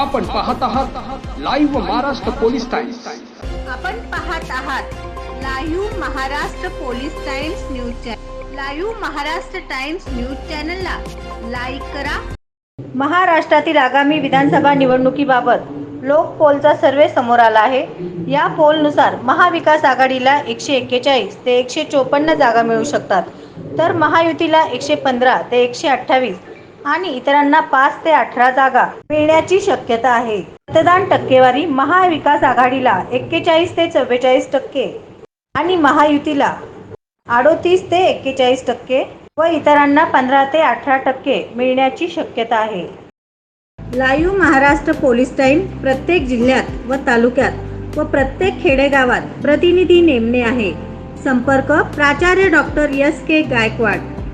आपण पाहत आहात लाईव्ह महाराष्ट्र पोलीस टाइम्स आपण पाहत आहात live Maharashtra police Times news channel live Maharashtra Times news चॅनलला लाईक करा. महाराष्ट्रातील आगामी विधानसभा निवडणुकीबाबत लोक पोलचा सर्वे समोर आला आहे. या पोलनुसार महाविकास आघाडीला एकशे एक्केचाळीस ते एकशे चोपन्न जागा मिळू शकतात. तर महायुतीला एकशे पंधरा ते एकशे अठ्ठावीस आणि इतरांना पाच ते अठरा जागा मिळण्याची शक्यता आहे. मतदान टक्केवारी महाविकास आघाडीला एक्केचाळीस ते चव्वेचाळीस टक्के आणि महायुतीला अडोतीस ते एक्केचाळीस टक्के व इतरांना पंधरा ते अठरा टक्के मिळण्याची शक्यता आहे. लाईव्ह महाराष्ट्र पोलीस टाईम प्रत्येक जिल्ह्यात व तालुक्यात व प्रत्येक खेडेगावात प्रतिनिधी नेमणे आहे. संपर्क प्राचार्य doctor S K Gaikwad.